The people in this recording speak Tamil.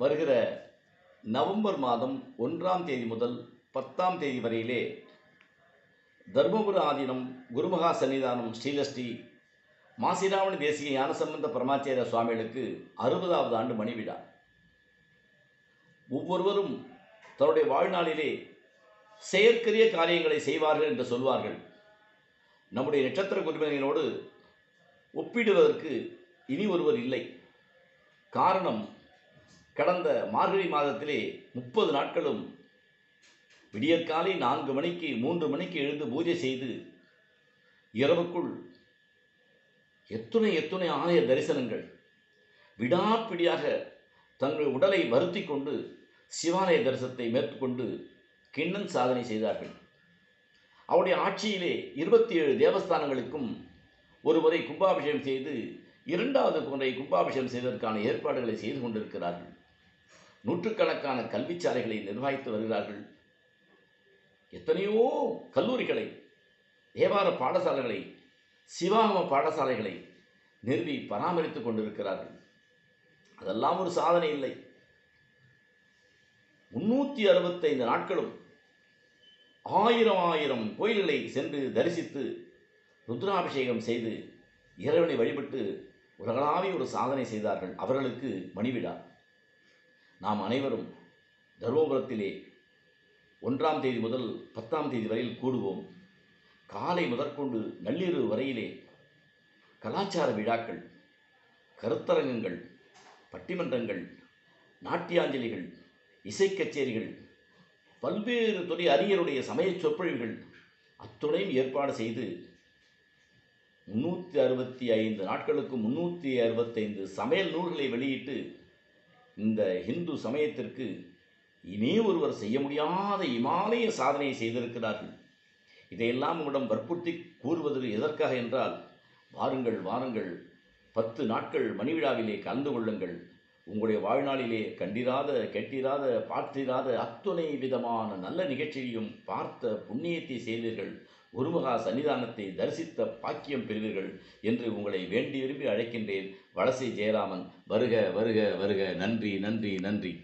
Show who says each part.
Speaker 1: வருகிற நவம்பர் மாதம் ஒன்றாம் தேதி முதல் பத்தாம் தேதி வரையிலே தர்மபுர ஆதீனம் குருமகா சன்னிதானம் ஸ்ரீலஸ்ரீ மாசிராமன் தேசிய ஞானசம்பந்த பரமாச்சாரிய சுவாமிகளுக்கு அறுபதாவது ஆண்டு மணி விழா. ஒவ்வொருவரும் தன்னுடைய வாழ்நாளிலே செயற்கரிய காரியங்களை செய்வார்கள் என்று சொல்வார்கள். நம்முடைய நட்சத்திர குருமகனோடு ஒப்பிடுவதற்கு இனி ஒருவர் இல்லை. காரணம் கடந்த மார்கழி மாதத்திலே முப்பது நாட்களும் விடியற்காலை நான்கு மணிக்கு மூன்று மணிக்கு எழுந்து பூஜை செய்து இரவுக்குள் எத்துணை எத்துணை ஆலய தரிசனங்கள் விடாப்பிடியாக தங்கள் உடலை வருத்தி கொண்டு சிவாலய தரிசனத்தை மேற்கொண்டு கிண்ணன் சாதனை செய்தார்கள். அவருடைய ஆட்சியிலே இருபத்தி ஏழு தேவஸ்தானங்களுக்கும் ஒரு முறை கும்பாபிஷேகம் செய்து இரண்டாவது முறை கும்பாபிஷேகம் செய்வதற்கான ஏற்பாடுகளை செய்து கொண்டிருக்கிறார்கள். நூற்றுக்கணக்கான கல்விச்சாலைகளை நிர்வகித்து வருகிறார்கள். எத்தனையோ கல்லூரிகளை தேவார பாடசாலைகளை சிவாகம பாடசாலைகளை நிறுவி பராமரித்துக் கொண்டிருக்கிறார்கள். அதெல்லாம் ஒரு சாதனை இல்லை. முன்னூற்றி அறுபத்தைந்து நாட்களும் ஆயிரம் ஆயிரம் கோயில்களை சென்று தரிசித்து ருத்ராபிஷேகம் செய்து இறைவனை வழிபட்டு உலகளாவிய ஒரு சாதனை செய்தார்கள். அவர்களுக்கு மணிவிழா. நாம் அனைவரும் தருமபுரத்திலே ஒன்றாம் தேதி முதல் பத்தாம் தேதி வரையில் கூடுவோம். காலை முதற்கொண்டு நள்ளிரவு வரையிலே கலாச்சார விழாக்கள் கருத்தரங்கங்கள் பட்டிமன்றங்கள் நாட்டியாஞ்சலிகள் இசைக்கச்சேரிகள் பல்வேறு துறை அறிஞருடைய சமய சொற்பொழிவுகள் அத்துணையும் ஏற்பாடு செய்து முன்னூற்றி அறுபத்தி ஐந்து நாட்களுக்கு முன்னூற்றி அறுபத்தைந்து சமையல் நூல்களை வெளியிட்டு இந்த இந்து சமயத்திற்கு இனி ஒருவர் செய்ய முடியாத இமாலய சாதனையை செய்திருக்கிறார்கள். இதையெல்லாம் உங்களிடம் வற்புறுத்தி கூறுவது எதற்காக என்றால் வாருங்கள் வாருங்கள் பத்து நாட்கள் மணிவிழாவிலே கலந்து கொள்ளுங்கள். உங்களுடைய வாழ்நாளிலே கண்டிராத கெட்டிராத பார்த்திராத அத்துணை விதமான நல்ல நிகழ்ச்சியையும் பார்த்த புண்ணியத்தை செய்தீர்கள். குருமகா சன்னிதானத்தை தரிசித்த பாக்கியம் பெறுவீர்கள் என்று உங்களை வேண்டி விரும்பி அழைக்கின்றேன். வலசை ஜெயராமன். வருக வருக வருக. நன்றி நன்றி நன்றி.